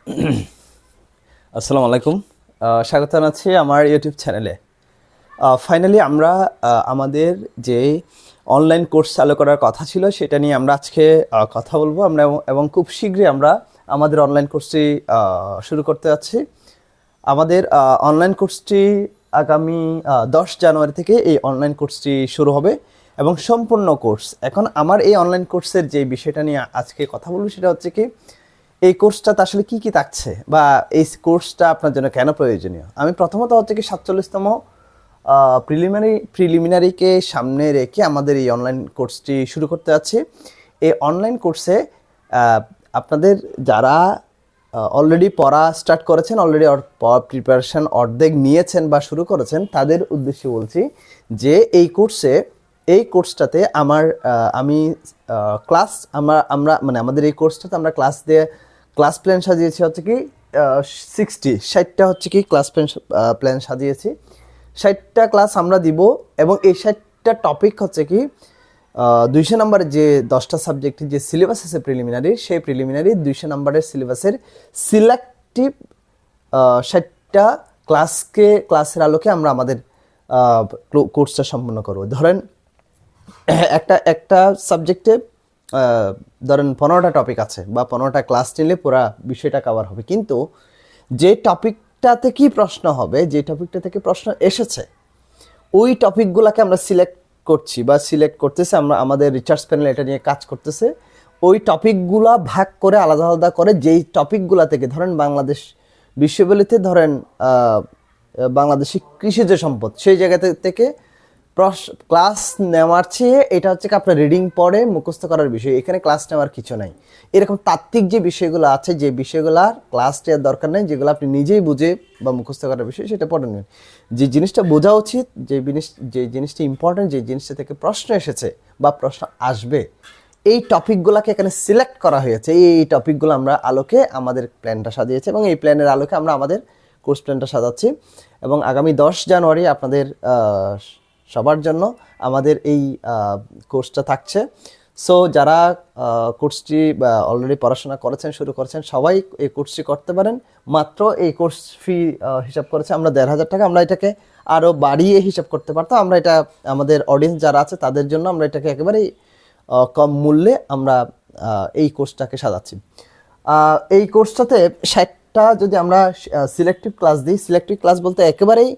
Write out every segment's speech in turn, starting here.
আসসালামু আলাইকুম। স্বাগত জানাচ্ছি আমার ইউটিউব চ্যানেলে ফাইনালি আমরা আমাদের যে অনলাইন কোর্স চালু করার কথা ছিল, সেটা নিয়ে আমরা আজকে কথা বলব। আমরা এবং খুব শীঘ্রই আমরা আমাদের অনলাইন কোর্সটি শুরু করতে যাচ্ছি। আমাদের অনলাইন কোর্সটি আগামী দশ জানুয়ারি থেকে এই অনলাইন কোর্সটি শুরু হবে এবং সম্পূর্ণ কোর্স এখন আমার এই অনলাইন কোর্সের যে বিষয়টা নিয়ে আজকে কথা বলব, সেটা হচ্ছে কি এই কোর্সটাতে আসলে কি কি থাকছে? বা এই কোর্সটা আপনার জন্য কেন প্রয়োজনীয়? আমি প্রথমত হচ্ছে কি সাতচল্লিশতম প্রিলিমিনারি প্রিলিমিনারিকে সামনে রেখে আমাদের এই অনলাইন কোর্সটি শুরু করতে যাচ্ছি। এই অনলাইন কোর্সে আপনাদের যারা অলরেডি পড়া স্টার্ট করেছেন অলরেডি প্রিপারেশন অর্ধেক নিয়েছেন বা শুরু করেছেন, তাদের উদ্দেশ্যে বলছি যে এই কোর্সে এই কোর্সটাতে আমার আমি ক্লাস আমরা আমরা মানে আমাদের এই কোর্সটাতে আমরা ক্লাস দিয়ে ক্লাস প্ল্যান সাজিয়েছি হচ্ছে কি সিক্সটি ষাটটা হচ্ছে কি ক্লাস প্ল্যান প্ল্যান সাজিয়েছি। ষাটটা ক্লাস আমরা দিব এবং এই ষাটটা টপিক হচ্ছে কি দুইশো নম্বরের যে দশটা সাবজেক্টের যে সিলেবাস আছে প্রিলিমিনারি সেই প্রিলিমিনারি দুইশো নম্বরের সিলেবাসের সিলেক্টিভ ষাটটা ক্লাসকে ক্লাসের আলোকে আমরা আমাদের কোর্সটা সম্পন্ন করব। ধরেন, একটা একটা সাবজেক্টে ধরেন পনেরোটা টপিক আছে বা পনেরোটা ক্লাস নিলে পুরা বিষয়টা কভার হবে। কিন্তু যে টপিকটাতে কি প্রশ্ন হবে, যে টপিকটা থেকে প্রশ্ন এসেছে, ওই টপিকগুলোকে আমরা সিলেক্ট করছি বা সিলেক্ট করতেছে আমরা, আমাদের রিসার্চ প্যানেল এটা নিয়ে কাজ করতেছে, ওই টপিকগুলা ভাগ করে আলাদা আলাদা করে যেই টপিকগুলা থেকে ধরেন বাংলাদেশ বিশ্ববিদ্যালয়তে ধরেন বাংলাদেশি কৃষিজ সম্পদ, সেই জায়গাতে থেকে ক্লাস নেওয়ার চেয়ে এটা হচ্ছে কি আপনার রিডিং পড়ে মুখস্থ করার বিষয়। এখানে ক্লাস নেওয়ার কিছু নাই। এরকম তাত্ত্বিক যে বিষয়গুলো আছে, যে বিষয়গুলোর ক্লাস নেওয়ার দরকার নেই, যেগুলো আপনি নিজেই বুঝে বা মুখস্থ করার বিষয়, সেটা পড়ে নেবেন। যে জিনিসটা বোঝা উচিত, যে জিনিস যে জিনিসটা ইম্পর্টেন্ট যে জিনিসটা থেকে প্রশ্ন এসেছে বা প্রশ্ন আসবে, এই টপিকগুলোকে এখানে সিলেক্ট করা হয়েছে। এই টপিকগুলো আমরা আলোকে আমাদের প্ল্যানটা সাজিয়েছি এবং এই প্ল্যানের আলোকে আমরা আমাদের কোর্স প্ল্যানটা সাজাচ্ছি। এবং আগামী দশ জানুয়ারি আপনাদের সবার জন্য আমাদের এই কোর্সটা থাকছে। সো যারা কোর্সটি অলরেডি পড়াশোনা করেছেন, শুরু করেছেন, সবাই এই কোর্সটি করতে পারেন। মাত্র এই কোর্স ফি হিসাব করেছে আমরা দেড় হাজার টাকা। আমরা এটাকে আরও বাড়িয়ে হিসাব করতে পারতাম। আমরা এটা, আমাদের অডিয়েন্স যারা আছে, তাদের জন্য আমরা এটাকে একেবারেই কম মূল্যে আমরা এই কোর্সটাকে সাজাচ্ছি। এই কোর্সটাতে ষাটটা যদি আমরা সিলেক্টিভ ক্লাস দিই সিলেক্টিভ ক্লাস বলতে একেবারেই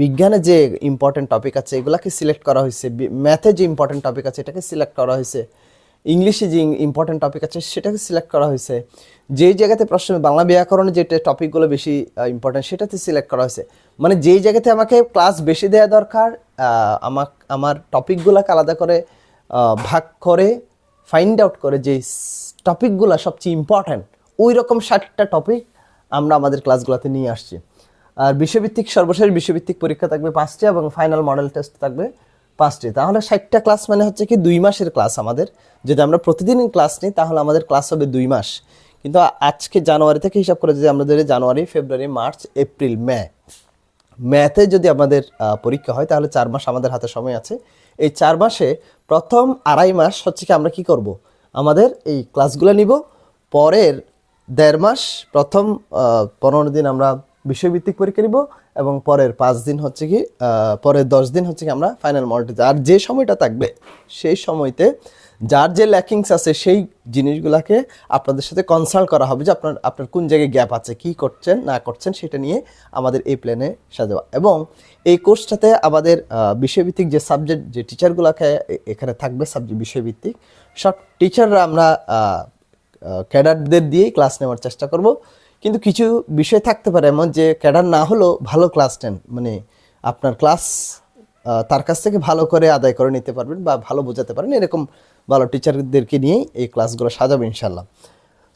বিজ্ঞানে যে ইম্পর্টেন্ট টপিক আছে, এগুলাকে সিলেক্ট করা হয়েছে। ম্যাথে যে ইম্পর্টেন্ট টপিক আছে, এটাকে সিলেক্ট করা হয়েছে। ইংলিশে যে ইম্পর্টেন্ট টপিক আছে, সেটাকে সিলেক্ট করা হয়েছে। যেই জায়গাতে প্রশ্ন, বাংলা ব্যাকরণে যে টপিকগুলো বেশি ইম্পর্টেন্ট সেটাতে সিলেক্ট করা হয়েছে। মানে যেই জায়গাতে আমাকে ক্লাস বেশি দেওয়া দরকার আমার আমার টপিকগুলোকে আলাদা করে ভাগ করে ফাইন্ড আউট করে যে টপিকগুলো সবচেয়ে ইম্পর্ট্যান্ট ওই রকম ষাটটা টপিক আমরা আমাদের ক্লাসগুলোতে নিয়ে আসছি। আর বিষয়ভিত্তিক সর্বশেষ বিষয়ভিত্তিক পরীক্ষা থাকবে পাঁচটি এবং ফাইনাল মডেল টেস্ট থাকবে পাঁচটি। তাহলে ষাটটা ক্লাস মানে হচ্ছে কি দুই মাসের ক্লাস আমাদের। যদি আমরা প্রতিদিন ক্লাস নিই, তাহলে আমাদের ক্লাস হবে দুই মাস। কিন্তু আজকে জানুয়ারি থেকে হিসাব করে যদি আমরা ধরি জানুয়ারি, ফেব্রুয়ারি, মার্চ, এপ্রিল, মে। ম্যাথে যদি আমাদের পরীক্ষা হয়, তাহলে চার মাস আমাদের হাতে সময় আছে। এই চার মাসে প্রথম আড়াই মাস হচ্ছে কি আমরা কি করব? আমাদের এই ক্লাসগুলো নিব। পরের দেড় মাস প্রথম পনেরো দিন আমরা বিষয়ভিত্তিক পরীক্ষা নিব এবং পরের পাঁচ দিন হচ্ছে কি পরের দশ দিন হচ্ছে কি আমরা ফাইনাল মডেল আর যে সময়টা থাকবে, সেই সময়তে যার যে ল্যাকিংস আছে, সেই জিনিসগুলোকে আপনাদের সাথে কনসাল্ট করা হবে যে আপনার আপনার কোন জায়গায় গ্যাপ আছে, কি করছেন, না করছেন, সেটা নিয়ে আমাদের এই প্ল্যানে সাজাবা এবং এই কোর্সটাতে আমাদের বিষয়ভিত্তিক যে সাবজেক্ট যে টিচারগুলোকে এখানে থাকবে সাবজেক্ট বিষয়ভিত্তিক, সব টিচাররা আমরা ক্যাডারদের দিয়েই ক্লাস নেওয়ার চেষ্টা করব। কিন্তু কিছু বিষয় থাকতে পারে এমন যে ক্যাডার না হলেও ভালো ক্লাস নেন। মানে আপনার ক্লাস তার কাছ থেকে ভালো করে আদায় করে নিতে পারবেন বা ভালো বোঝাতে পারেন। এরকম ভালো টিচারদেরকে নিয়েই এই ক্লাসগুলো সাজাবো ইনশাল্লাহ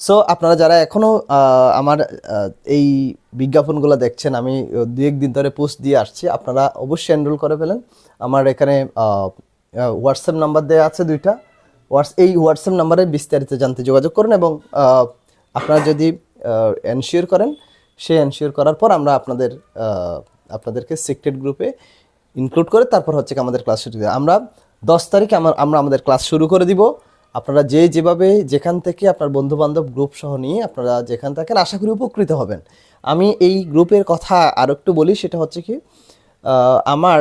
সো আপনারা যারা এখনও আমার এই বিজ্ঞাপনগুলো দেখছেন, আমি দু একদিন ধরে পোস্ট দিয়ে আসছি, আপনারা অবশ্যই এনরোল করে ফেলেন। আমার এখানে হোয়াটসঅ্যাপ নাম্বার দেওয়া আছে দুইটা। হোয়াটস এই হোয়াটসঅ্যাপ নাম্বারে বিস্তারিত জানতে যোগাযোগ করুন এবং আপনারা যদি এনশিওর করেন। সে এনশিওর করার পর আমরা আপনাদের আপনাদেরকে সিক্রেট গ্রুপে ইনক্লুড করে তারপর হচ্ছে আমাদের ক্লাস শুরু। আমরা দশ তারিখে আমার, আমরা আমাদের ক্লাস শুরু করে দিব। আপনারা যে যেভাবে যেখান থেকে আপনার বন্ধু বান্ধব গ্রুপ সহ নিয়ে আপনারা যেখান থাকেন, আশা করি উপকৃত হবেন। আমি এই গ্রুপের কথা আর একটু বলি, সেটা হচ্ছে কি আমার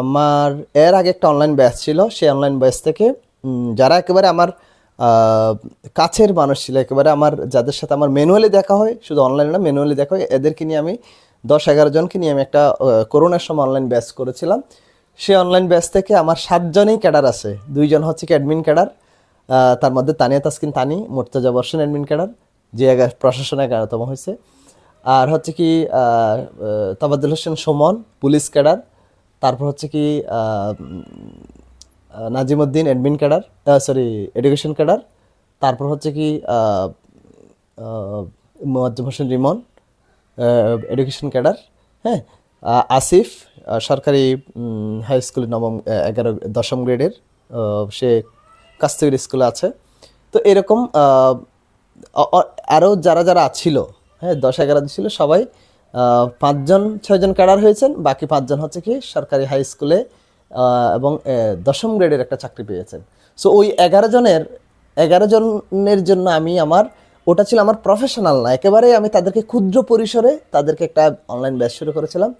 আমার, এর আগে একটা অনলাইন ব্যাচ ছিল। সেই অনলাইন ব্যাচ থেকে যারা একেবারে আমার কাছের মানুষ ছিল। একেবারে আমার, যাদের সাথে আমার ম্যানুয়ালি দেখা হয়, শুধু অনলাইনে না ম্যানুয়ালি দেখা হয়, এদেরকে নিয়ে আমি দশ এগারো জনকে নিয়ে আমি একটা করোনার সময় অনলাইন ব্যাচ করেছিলাম। সে অনলাইন ব্যাচ থেকে আমার সাতজনই ক্যাডার আছে। দুইজন হচ্ছে কি অ্যাডমিন ক্যাডার তার মধ্যে তানিয়া তাসকিন তানি, মোর্তাজা বর্ষণ অ্যাডমিন ক্যাডার যে প্রশাসনে এগারোতম হয়েছে। আর হচ্ছে কি তাবাদুল হোসেন সুমন, পুলিশ ক্যাডার তারপর হচ্ছে কি Nazimuddin admin cadre sorry education cadre তারপর হচ্ছে কি মোয়াজ্জম হোসেন রিমন এডুকেশন ক্যাডার হ্যাঁ আসিফ সরকারি হাই স্কুলের নবম এগারো, দশম গ্রেডের সে কাস্তুর স্কুলে আছে। তো এরকম আরও যারা যারা ছিল হ্যাঁ দশ এগারো ছিল, সবাই পাঁচজন, ছয়জন ক্যাডার হয়েছেন, বাকি পাঁচজন হচ্ছে কি সরকারি হাই স্কুলে এবং দশম গ্রেডের একটা চাকরি পেয়েছেন। সো ওই এগারো জনের এগারো জনের জন্য আমি আমার, ওটা ছিল আমার প্রফেশনাল না। একেবারে আমি তাদেরকে ক্ষুদ্র পরিসরে তাদেরকে একটা অনলাইন ব্যাচ শুরু করেছিলাম।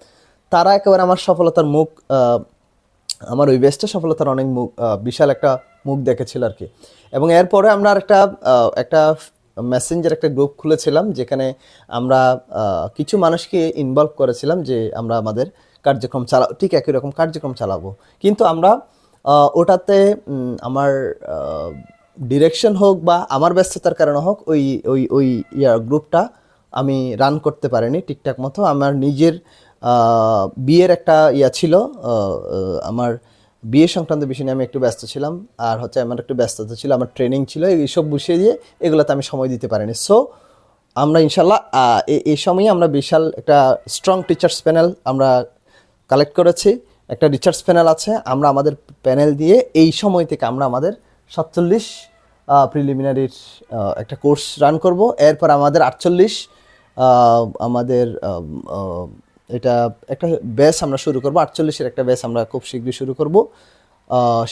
তারা একেবারে আমার সফলতার মুখ আমার ওই বেস্টে সফলতার অনেক মুখ বিশাল একটা মুখ দেখেছিল আর কি। এবং এরপরে আমরা একটা একটা মেসেঞ্জার একটা গ্রুপ খুলেছিলাম, যেখানে আমরা কিছু মানুষকে ইনভলভ করেছিলাম যে আমরা আমাদের কার্যক্রম চালা ঠিক একই রকম কার্যক্রম চালাবো। কিন্তু আমরা ওটাতে আমার ডিরেকশন হোক বা আমার ব্যস্ততার কারণে হোক, ওই ওই ওই ইয়া গ্রুপটা আমি রান করতে পারিনি ঠিকঠাক মতো। আমার নিজের বিয়ের একটা ইয়া ছিল আমার বিয়ে সংক্রান্ত বিষয় নিয়ে আমি একটু ব্যস্ত ছিলাম, আর হচ্ছে আমার একটু ব্যস্ততা ছিল, আমার ট্রেনিং ছিল, এইসব বসিয়ে দিয়ে এগুলোতে আমি সময় দিতে পারিনি। সো আমরা ইনশাল্লাহ এই সময়ে আমরা বিশাল একটা স্ট্রং টিচার্স প্যানেল আমরা কালেক্ট করেছি। একটা রিচার্জ প্যানেল আছে, আমরা আমাদের প্যানেল দিয়ে এই সময় থেকে আমরা আমাদের সাতচল্লিশ প্রিলিমিনারির একটা কোর্স রান করব। এরপর আমাদের আটচল্লিশ আমাদের এটা একটা ব্যাচ আমরা শুরু করব। আটচল্লিশের একটা ব্যাচ আমরা খুব শীঘ্রই শুরু করব।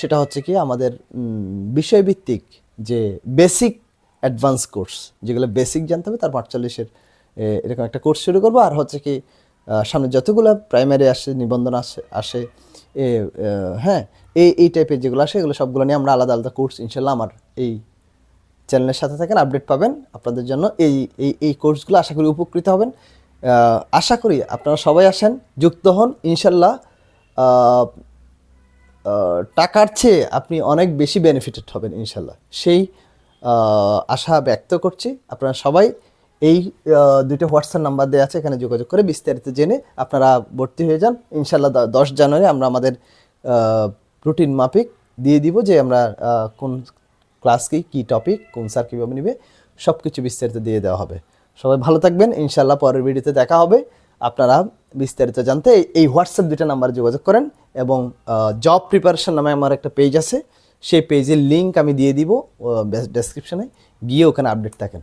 সেটা হচ্ছে কি আমাদের বিষয়ভিত্তিক যে বেসিক অ্যাডভান্স কোর্স যেগুলো বেসিক জানতে হবে, তারপর আটচল্লিশের এরকম একটা কোর্স শুরু করব। আর হচ্ছে কি সামনে যতগুলো প্রাইমারি আসে, নিবন্ধন আসে আসে হ্যাঁ এই এই টাইপের যেগুলো আসে, এগুলো সবগুলো নিয়ে আমরা আলাদা আলাদা কোর্স ইনশাল্লাহ আমার এই চ্যানেলের সাথে থাকেন আপডেট পাবেন। আপনাদের জন্য এই এই এই কোর্সগুলো আশা করি উপকৃত হবেন। আশা করি আপনারা সবাই আসেন, যুক্ত হন। ইনশাল্লাহ টাকার চেয়ে আপনি অনেক বেশি বেনিফিটেড হবেন ইনশাল্লাহ। সেই আশা ব্যক্ত করছি। আপনারা সবাই এই দুটো হোয়াটসঅ্যাপ নাম্বার দেওয়া আছে, এখানে যোগাযোগ করে বিস্তারিত জেনে আপনারা ভর্তি হয়ে যান। ইনশাল্লাহ দশ জানুয়ারি আমরা আমাদের রুটিন মাফিক দিয়ে দিব যে আমরা কোন ক্লাস কী কী টপিক কোন স্যার কীভাবে নেবে সব কিছু বিস্তারিত দিয়ে দেওয়া হবে। সবাই ভালো থাকবেন ইনশাল্লাহ পরের ভিডিওতে দেখা হবে। আপনারা বিস্তারিত জানতে এই- হোয়াটসঅ্যাপ দুটো নাম্বারে যোগাযোগ করেন এবং জব প্রিপারেশন নামে আমার একটা পেজ আছে। সেই পেজের লিঙ্ক আমি দিয়ে দিব ডেসক্রিপশানে গিয়ে ওখানে আপডেট থাকেন।